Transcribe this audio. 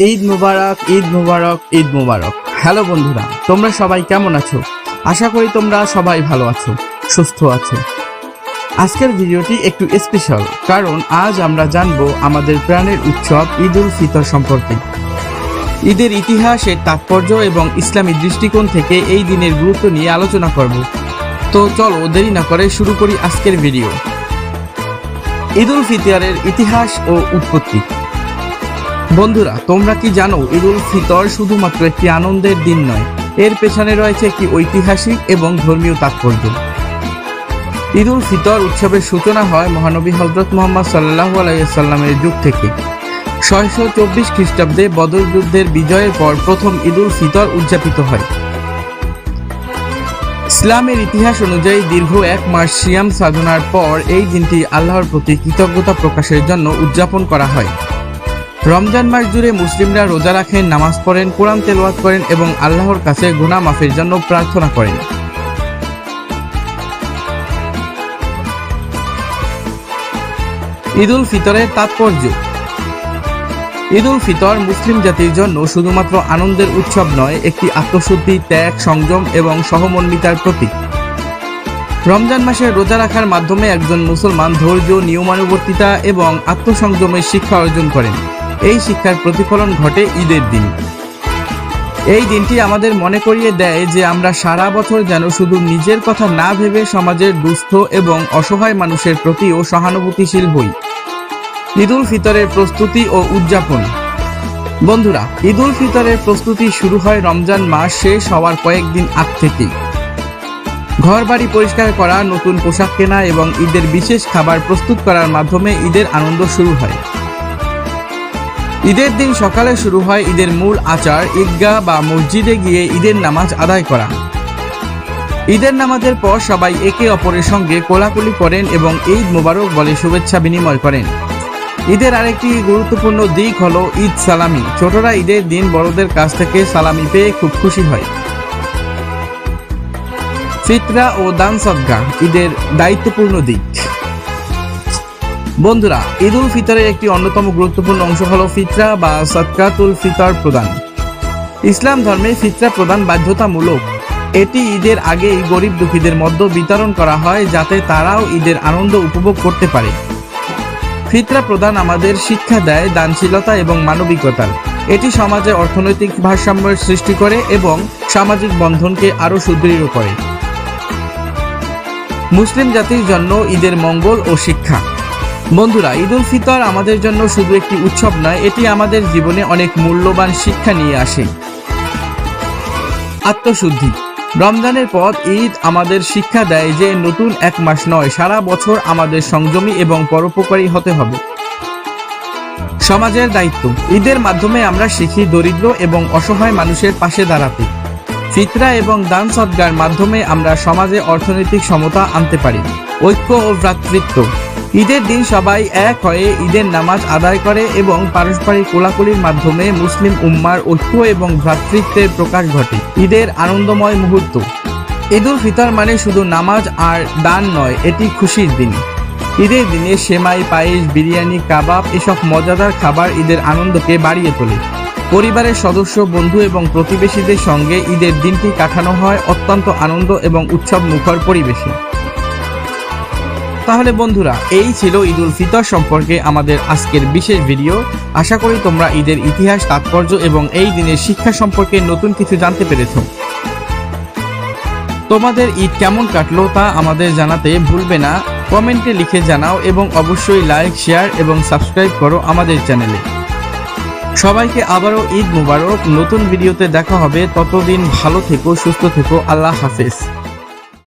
Eid Mubarak Eid Mubarak Eid Mubarak. Hello বন্ধুরা, তোমরা সবাই কেমন আছো? আশা করি তোমরা সবাই ভালো আছো, সুস্থ আছো। আজকের ভিডিওটি একটু স্পেশাল কারণ আজ আমরা জানব আমাদের প্রাণের উৎসব ঈদ উল ফিতর সম্পর্কে। ঈদের ইতিহাস এর তাৎপর্য এবং ইসলামী দৃষ্টিকোণ থেকে এই দিনের গুরুত্ব নিয়ে আলোচনা করব। তো চলো, দেরি না করে শুরু করি আজকের ভিডিও। ঈদ উল ফিতরের ইতিহাস ও উৎপত্তি। বন্ধুরা, তোমরা কি জানো ঈদ উল ফিতর শুধুমাত্র একটি আনন্দের দিন নয়, এর পেছনে রয়েছে একটি ঐতিহাসিক এবং ধর্মীয় তাৎপর্য। ঈদ উল ফিতর উৎসবের সূচনা হয় মহানবী হজরত মোহাম্মদ সাল্লাহ আলাইসাল্লামের যুগ থেকে। ছয়শো চব্বিশ খ্রিস্টাব্দে বদর যুদ্ধের বিজয়ের পর প্রথম ঈদ উল ফিতর উদযাপিত হয়। ইসলামের ইতিহাস অনুযায়ী দীর্ঘ এক মাস সিয়াম সাধনার পর এই দিনটি আল্লাহর প্রতি কৃতজ্ঞতা প্রকাশের জন্য উদযাপন করা হয়। রমজান মাস জুড়ে মুসলিমরা রোজা রাখেন, নামাজ পড়েন, কোরআন তেলাওয়াত করেন এবং আল্লাহর কাছে গুনাহ মাফের জন্য প্রার্থনা করেন। ঈদ উল ফিতরের তাৎপর্য। ঈদ উল ফিতর মুসলিম জাতির জন্য শুধুমাত্র আনন্দের উৎসব নয়, একটি আত্মশুদ্ধি, ত্যাগ, সংযম এবং সহমর্মিতার প্রতীক। রমজান মাসে রোজা রাখার মাধ্যমে একজন মুসলমান ধৈর্য, নিয়মানুবর্তিতা এবং আত্মসংযমের শিক্ষা অর্জন করেন। এই শিক্ষার প্রতিফলন ঘটে ঈদের দিন। এই দিনটি আমাদের মনে করিয়ে দেয় যে আমরা সারা বছর যেন শুধু নিজের কথা না ভেবে সমাজের দুস্থ এবং অসহায় মানুষের প্রতিও সহানুভূতিশীল হই। ঈদ উল ফিতরের প্রস্তুতি ও উদযাপন। বন্ধুরা, ঈদ উল ফিতরের প্রস্তুতি শুরু হয় রমজান মাস শেষ হওয়ার কয়েকদিন আগ থেকেই। ঘর বাড়ি পরিষ্কার করা, নতুন পোশাক কেনা এবং ঈদের বিশেষ খাবার প্রস্তুত করার মাধ্যমে ঈদের আনন্দ শুরু হয়। ঈদের দিন সকালে শুরু হয় ঈদের মূল আচার, ঈদগাহ বা মসজিদে গিয়ে ঈদের নামাজ আদায় করা। ঈদের নামাজের পর সবাই একে অপরের সঙ্গে কোলাকুলি করেন এবং ঈদ মোবারক বলে শুভেচ্ছা বিনিময় করেন। ঈদের আরেকটি গুরুত্বপূর্ণ দিক হলো ঈদ সালামি। ছোটরা ঈদের দিন বড়দের কাছ থেকে সালামি পেয়ে খুব খুশি হয়। ফিতরা ও দান সদ্গা, ঈদের দায়িত্বপূর্ণ দিক। বন্ধুরা, ঈদ উল ফিতরের একটি অন্যতম গুরুত্বপূর্ণ অংশ হলো ফিতরা বা সদকাতুল ফিতর প্রদান। ইসলাম ধর্মে ফিতরা প্রদান বাধ্যতামূলক। এটি ঈদের আগেই গরিব দুঃখীদের মধ্যে বিতরণ করা হয় যাতে তারাও ঈদের আনন্দ উপভোগ করতে পারে। ফিতরা প্রদান আমাদের শিক্ষা দেয় দানশীলতা এবং মানবিকতার। এটি সমাজে অর্থনৈতিক ভারসাম্যের সৃষ্টি করে এবং সামাজিক বন্ধনকে আরও সুদৃঢ় করে। মুসলিম জাতির জন্য ঈদের মঙ্গল ও শিক্ষা। বন্ধুরা, ঈদ উল ফিতর আমাদের জন্য শুধু একটি উৎসব নয়, এটি আমাদের জীবনে অনেক মূল্যবান শিক্ষা নিয়ে আসে। আত্মশুদ্ধি। রমজানের পর ঈদ আমাদের শিক্ষা দেয় যে নতুন এক মাস নয়, সারা বছর আমাদের সংযমী এবং পরোপকারী হতে হবে। সমাজের দায়িত্ব। ঈদের মাধ্যমে আমরা শিখি দরিদ্র এবং অসহায় মানুষের পাশে দাঁড়াতে। ফিতরা এবং দান সদ্গার মাধ্যমে আমরা সমাজে অর্থনৈতিক সমতা আনতে পারি। ঐক্য ও ভ্রাতৃত্ব। ঈদের দিন সবাই এক হয়ে ঈদের নামাজ আদায় করে এবং পারস্পরিক কোলাকুলির মাধ্যমে মুসলিম উম্মার ঐক্য এবং ভ্রাতৃত্বের প্রকাশ ঘটে। ঈদের আনন্দময় মুহূর্ত। ঈদ উল ফিতর মানে শুধু নামাজ আর দান নয়, এটি খুশির দিন। ঈদের দিনে সেমাই, পায়েস, বিরিয়ানি, কাবাব এসব মজাদার খাবার ঈদের আনন্দকে বাড়িয়ে তোলে। পরিবারের সদস্য, বন্ধু এবং প্রতিবেশীদের সঙ্গে ঈদের দিনটি কাটানো হয় অত্যন্ত আনন্দ এবং উৎসব মুখর পরিবেশে। তাহলে বন্ধুরা, এই ছিল ঈদ উল ফিতর সম্পর্কে আমাদের আজকের বিশেষ ভিডিও। আশা করি তোমরা ঈদের ইতিহাস, তাৎপর্য এবং এই দিনের শিক্ষা সম্পর্কে নতুন কিছু জানতে পেরেছ। তোমাদের ঈদ কেমন কাটলো তা আমাদের জানাতে ভুলবে না। কমেন্টে লিখে জানাও এবং অবশ্যই লাইক, শেয়ার এবং সাবস্ক্রাইব করো আমাদের চ্যানেলে। সবাইকে আবারও ঈদ মুবারক। নতুন ভিডিওতে দেখা হবে। ততদিন ভালো থেকো, সুস্থ থেকো। আল্লাহ হাফেজ।